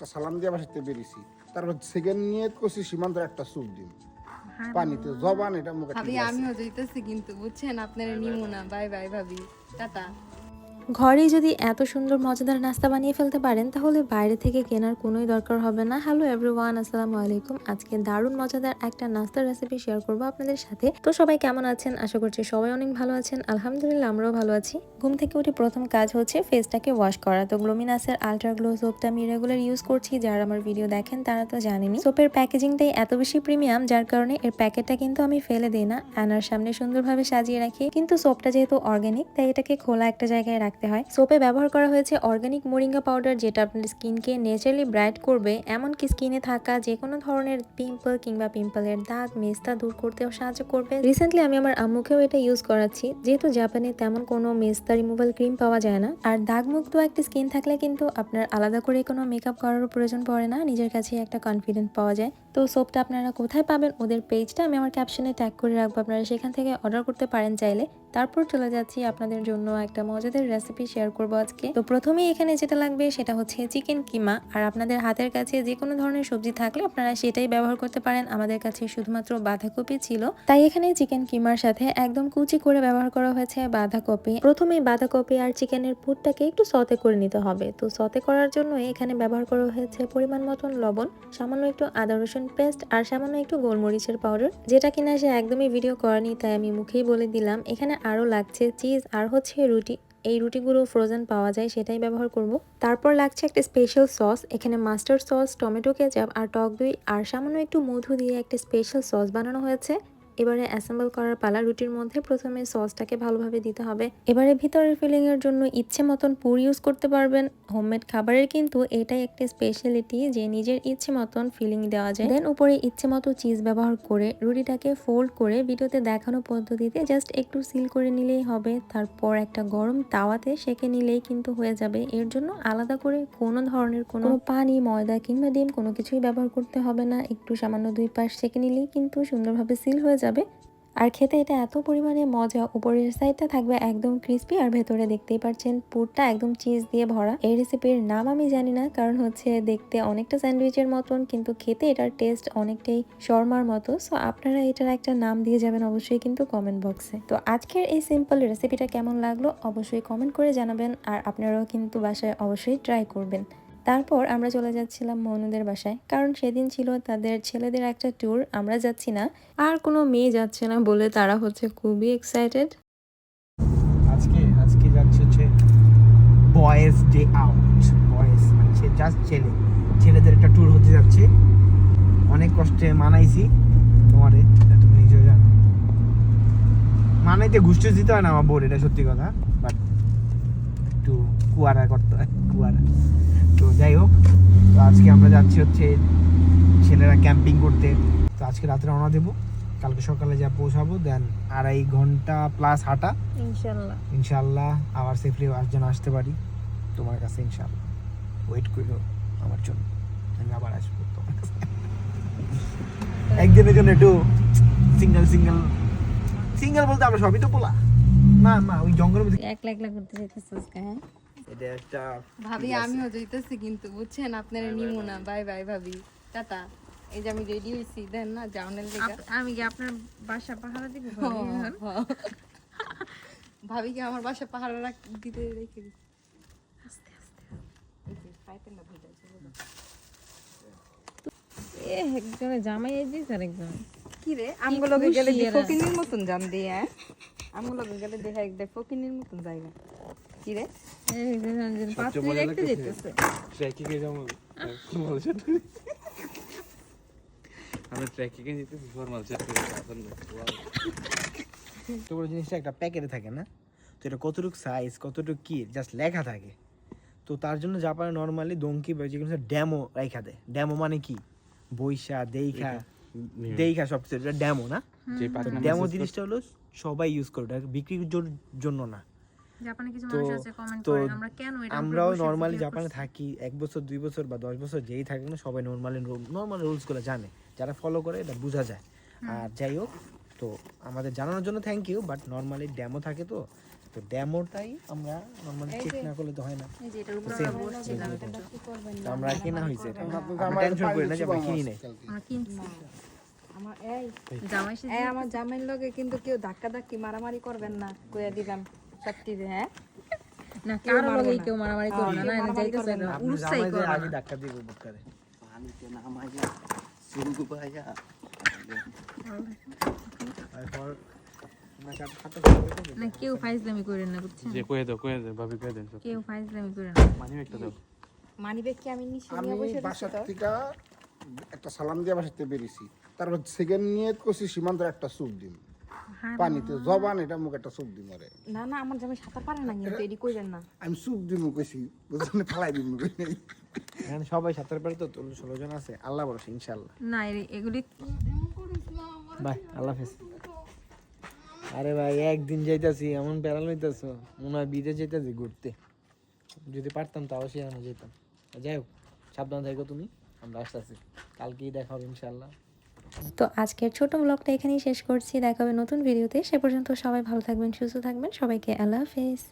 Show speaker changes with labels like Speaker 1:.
Speaker 1: একটা সালাম দিয়ে বাসাতে বেরিয়েছি। তারপর সেকেন্ড নিয়ে করছি সীমান্তের একটা স্যুপ দিন। পানিতে জবান এটা মুখে।
Speaker 2: আমিও যাইতেছি কিন্তু বুঝছেন আপনার নিমু না। বাই বাই ভাবি। টাটা।
Speaker 3: ঘরেই যদি এত সুন্দর, মজাদার নাস্তা বানিয়ে ফেলতে পারেন, তাহলে বাইরে থেকে কেনার কোনোই দরকার হবে না। হ্যালো এভরিওয়ান আসসালামু আলাইকুম। আজকে দারুণ, মজাদার একটা নাস্তার রেসিপি শেয়ার করব আপনাদের সাথে। তো সবাই কেমন আছেন? আশা করছি সবাই অনেক ভালো আছেন। আলহামদুলিল্লাহ, আমরাও ভালো আছি। ঘুম থেকে উঠে প্রথম কাজ হচ্ছে ফেসটাকে ওয়াশ করা। তো গ্লোমিনাসের আলট্রা গ্লো সোপটা আমি রেগুলার ইউজ করছি। যারা আমার ভিডিও দেখেন, তারা তো জানেনি সোপের প্যাকেজিংটাই এত বেশি প্রিমিয়াম যার কারণে এর প্যাকেটটা কিন্তু আমি ফেলে দিই না। আনার সামনে সুন্দরভাবে সাজিয়ে রাখি। কিন্তু সোপটা যেহেতু অর্গানিক তাই এটাকে খোলা একটা জায়গায় রাখতে হয়। সোপে ব্যবহার করা হয়েছে অর্গানিক মোরিঙ্গা পাউডার যেটা আপনার স্কিনকে নেচারালি ব্রাইট করবে। এমনকি স্কিনে থাকা যে কোনো ধরনের পিম্পল কিংবা পিম্পলের দাগ, মেস্তা দূর করতেও সাহায্য করবে। রিসেন্টলি আমি আমার আম্মুকেও এটা ইউজ করাচ্ছি। যেহেতু জাপানে তেমন কোনো মেস্তা রিমুভাল ক্রিম পাওয়া যায় না। আর দাগমুক্ত একটা স্কিন থাকলে কিন্তু আপনার আলাদা করে কোনো মেকআপ করারও প্রয়োজন পড়ে না। নিজের কাছে একটা কনফিডেন্ট পাওয়া যায়। তো সোপটা আপনারা কোথায় পাবেন? ওদের পেজটা আমি আমার ক্যাপশনে ট্যাগ করে রাখব। আপনারা সেখান থেকে অর্ডার করতে পারেন চাইলে। তারপর চলে যাচ্ছি আপনাদের জন্য একটা মজাদার রেসিপি শেয়ার করব আজকে। তো প্রথমেই এখানে যেটা লাগবে সেটা হচ্ছে চিকেন কিমা। আর আপনাদের হাতের কাছে যে কোনো ধরনের সবজি থাকলে আপনারা সেটাই ব্যবহার করতে পারেন। আমাদের কাছে শুধুমাত্র বাঁধাকপি ছিল। তাই এখানে চিকেন কিমার সাথে একদম কুচি করে ব্যবহার করা হয়েছে বাঁধাকপি। প্রথমে বাঁধাকপি আর চিকেনের পুরটাকে একটু সতে করে নিতে হবে। তো সতে করার জন্য এখানে ব্যবহার করা হয়েছে পরিমাণ মতন লবণ, সামান্য একটু আদা রসুন পেস্ট আর সামান্য একটু গোলমরিচের পাউডার যেটা কিনা সে একদমই ভিডিও করেনি, তাই আমি মুখেই বলে দিলাম। এখানে আরও লাগছে চিজ আর হচ্ছে রুটি। এই রুটিগুলো ফ্রোজেন পাওয়া যায়, সেটাই ব্যবহার করব। তারপর লাগছে একটা স্পেশাল সস এখানে মাস্টার্ড সস টমেটো কেচাপ আর টক দই আর সামান্য একটু মধু দিয়ে একটা স্পেশাল সস বানানো হয়েছে। এবারে অ্যাসেম্বল করার পালা রুটির মধ্যে প্রথমে সসটাকে ভালোভাবে দিতে হবে। এবারে ভিতরের ফিলিং এর জন্য ইচ্ছে মতন পুর ইউজ করতে পারবেন। হোমমেড খাবারের কিন্তু এটাই একটা স্পেশালিটি যে নিজের ইচ্ছে মতন ফিলিং দেওয়া যায়। দেন উপরে ইচ্ছে মতো চিজ ব্যবহার করে রুটিটাকে ফোল্ড করে ভিডিওতে দেখানো পদ্ধতিতে জাস্ট একটু সিল করে নিলেই হবে। তারপর একটা গরম তাওয়াতে সেকে নিলেই কিন্তু হয়ে যাবে। এর জন্য আলাদা করে কোনো ধরনের কোনো পানি, ময়দা কিংবা ডিম কোনো কিছুই ব্যবহার করতে হবে না। একটু সামান্য দুই পাশ সেকে নিলেই কিন্তু সুন্দরভাবে সিল হয়ে যাবে। আর খেতে এটা এত পরিমাণে মজা, উপরের সাইডটা থাকবে একদম ক্রিস্পি আর ভেতরে দেখতেই পাচ্ছেন পুরটা একদম চিজ দিয়ে ভরা। এই রেসিপির নাম আমি জানি না, কারণ হচ্ছে দেখতে অনেকটা স্যান্ডউইচের মতন, কিন্তু খেতে এটার টেস্ট অনেকটাই শর্মার মতো। সো আপনারা এটার একটা নাম দিয়ে যাবেন অবশ্যই কিন্তু কমেন্ট বক্সে তো আজকের এই সিম্পল রেসিপিটা কেমন লাগল? অবশ্যই কমেন্ট করে জানাবেন, আর আপনারাও কিন্তু বাসায় অবশ্যই ট্রাই করবেন। তারপর আমরা চলে যাচ্ছিলাম মনুদের বাসায়। কারণ সেদিন ছিল তাদের ছেলেদের একটা ট্যুর আমরা যাচ্ছি না। আর কোনো মেয়ে যাচ্ছে না বলে তারা হচ্ছে খুবই এক্সাইটেড
Speaker 4: আজকে আজকে যাচ্ছে হচ্ছে বয়েজ ডে আউট বয়েজ মানে সে জাস্ট ছেলে। ছেলেদের একটা ট্যুর হতে যাচ্ছে। অনেক কষ্টে মানাইছি। তোমারে তুমি নিজেও জানো। মানাইতে ঘুষ দিতে হয় না আমার বোর এটা সত্যি কথা। বাট একটু কুয়ারা করতে হয়, কুয়ারা। যাই হোক তো আজকে আমরা যাচ্ছি হচ্ছে ছেলেরা ক্যাম্পিং করতে। তো আজকে রাত্রে রওনা দেবো। কালকে সকালে যা পৌঁছাবো দেন আড়াই ঘণ্টা প্লাস হাঁটা।
Speaker 3: ইনশাল্লাহ।
Speaker 4: ইনশাল্লাহ আবার সেফলি যেন আসতে পারি। তোমার কাছে ইনশাল্লাহ। ওয়েট করো আমার জন্য। আমি আবার আসব তোমার কাছে। একদিনের জন্য একটু সিঙ্গেল সিঙ্গেল সিঙ্গেল বলতে আমরা সবই তো পোলা। না না ওই জঙ্গলের মধ্যে
Speaker 3: একলা একলা করতে চাইতেছিস হ্যাঁ?
Speaker 4: এটা একটা
Speaker 2: ভাবি আমিও যাইতেছি কিন্তু বুঝছেন? আপনারা নিমু না। বাই। বাই ভাবি। টাটা। এই যে আমি রেডি হইছি দেন না জাউনের লেগে
Speaker 3: আমি কি আপনার বাসা পাহারা দিব
Speaker 2: ভাবি কি আমার বাসা পাহাড়ে রাখ দিতে রেখে দিই। এই যে পাইতেন না ভিজা
Speaker 3: এ একজনে জামাই এই দিস আর একজন
Speaker 2: কি রে? আমগুলোকে গেলে দেখো কিনির মতন জান দিয়ে আমগুলোকে গেলে দেখা এক দেখো কিনির মতন জায়গা। কি রে?
Speaker 3: যেতেছে।
Speaker 5: ফর্মাল এখন
Speaker 4: তো বড় জিনিসটা একটা প্যাকেটে থাকে না? তো এটা কতটুকু সাইজ কতটুকু কি জাস্ট লেখা থাকে। তো তার জন্য জাপানে নর্মালি দঙ্কি বা যে কোনো ড্যামো রেখা দেয়। ড্যামো মানে কি? বৈশা দেইখা দেইখা সব কিছু এটা ড্যামো না?
Speaker 5: যে
Speaker 4: ড্যামো জিনিসটা হলো সবাই ইউজ করে ওটা বিক্রির জন্য না।
Speaker 3: জাপানে কিছু মানুষ আছে কমেন্ট
Speaker 4: তো
Speaker 3: আমরা কেন এটা
Speaker 4: আমরাও নর্মালি জাপানে থাকি এক বছর দুই বছর বা দশ বছর যেই থাকুক না সবাই নর্মালি নর্মাল রুলসগুলো জানে। যারা ফলো করে এটা বোঝা যায়। আর যাই হোক তো আমাদের জানানোর জন্য থ্যাংক ইউ বাট নর্মালি ড্যামো থাকে তো। তো ডেমোটাই আমরা নর্মালি চেক না করলে তো হয় না.
Speaker 2: আমরা
Speaker 4: কেনা হয়েছে আমরা টেনশন করি না যে আমরা কিনি নাই।
Speaker 2: আমার এই জামাই এই আমার জামাইয়ের লগে কিন্তু কেউ ধাক্কা ধাক্কি মারামারি করবেন না কইয়া দিলাম সত্যি হ্যাঁ? না কারও লগে কেউ মারামারি না না যাইতেছে না
Speaker 4: আগে ধাক্কা
Speaker 2: না কেউ ফাইজলামি করেন না বুঝছেন?
Speaker 5: যে কয়ে দাও কয়ে দাও ভাবি কয়ে দেন
Speaker 2: কেউ ফাইজলামি করেন না।
Speaker 5: মানি একটা দাও।
Speaker 2: মানি ব্যাগ কি আমি নিছি?
Speaker 1: আমি
Speaker 2: নিয়ে
Speaker 1: থেকে একটা সালাম দিয়ে বাসাতে বেরিয়েছি। তারপর সেকেন্ড নিয়ে করছি সীমান্তের একটা সুপ দিন পানিতে জবান এটা মুখ একটা সুপ দিম আরে
Speaker 2: না না আমার জামাই সাঁতার পারে না কিন্তু এডি কইরেন না।
Speaker 1: আমি সুপ দিমু কইছি বুঝলেন ফালাই দিমু কই নাই।
Speaker 4: এখানে সবাই সাঁতার পারে তো তোর ষোলো জন আছে আল্লাহ ভরসা ইনশাল্লাহ
Speaker 2: না এগুলি
Speaker 4: বাই আল্লাহ হাফেজ। আরে ভাই একদিন যাইতাছি এমন প্যারাল হইতাছ মনে হয় বিদে যাইতাছি ঘুরতে। যদি পারতাম তাও সেখানে যেতাম যাই হোক সাবধান থাকো তুমি আমরা আসতেছি। কালকেই দেখা হবে ইনশাল্লাহ
Speaker 3: তো আজকের ছোট ব্লগটা এখানেই শেষ করছি। দেখাবে নতুন ভিডিওতে সে পর্যন্ত সবাই ভালো থাকবেন, সুস্থ থাকবেন। সবাইকে আল্লাহ হাফেজ।